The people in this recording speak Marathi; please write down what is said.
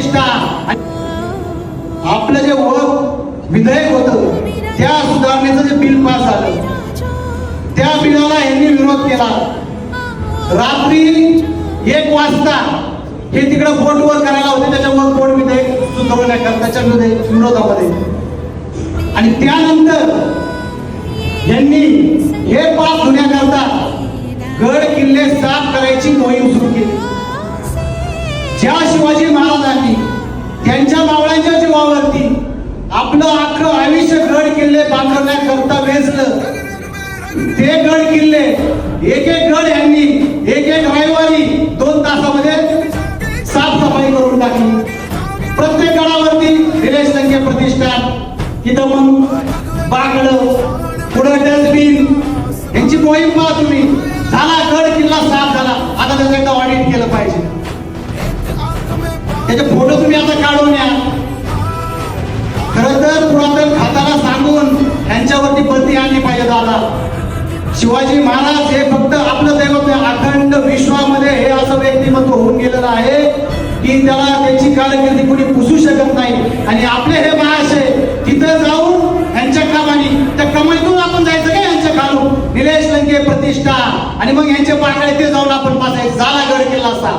प्रतिष्ठा. आपलं जे ओळख विधेयक होत त्या सुधारणेचं जे बिल पास झालं त्या बिलाला यांनी विरोध केला. रात्री एक वाजता हे तिकडे बोटवर करायला होते त्याच्यामुळे बोट विधेयक सुचवण्याकरता त्याच्या विरोधामध्ये. आणि त्यानंतर यांनी हे पास होण्याकरता आपलं अख्खं आयुष्य गड किल्ले बांधण्याकरता वेचलं. ते गड किल्ले एक एक गड यांनी एक एक रविवारी दोन तासामध्ये साफसफाई करून टाकली. प्रत्येक गडावरती निलेश लंके प्रतिष्ठान तिथं मग बागडं पुढं डस्टबिन यांची मोहीम पहा तुम्ही. झाला गड किल्ला साफ झाला. आता त्याचं एकदा ऑडिट केलं पाहिजे. त्याचे फोटो तुम्ही आता काढून या. शिवाजी महाराज हे फक्त आपलं दैवत नाही अखंड विश्वामध्ये हे असं व्यक्तिमत्व होऊन गेलेलं आहे की त्याला त्याची कारकिर्दी कोणी पुसू शकत नाही. आणि आपले हे महाशय तिथं जाऊन यांच्या कामानी त्या कमाईतून आपण जायचं का यांच्या खालून? निलेश लंके प्रतिष्ठा. आणि मग यांचे पाकडे ते जाऊन आपण बसायचं झाला गड केला असता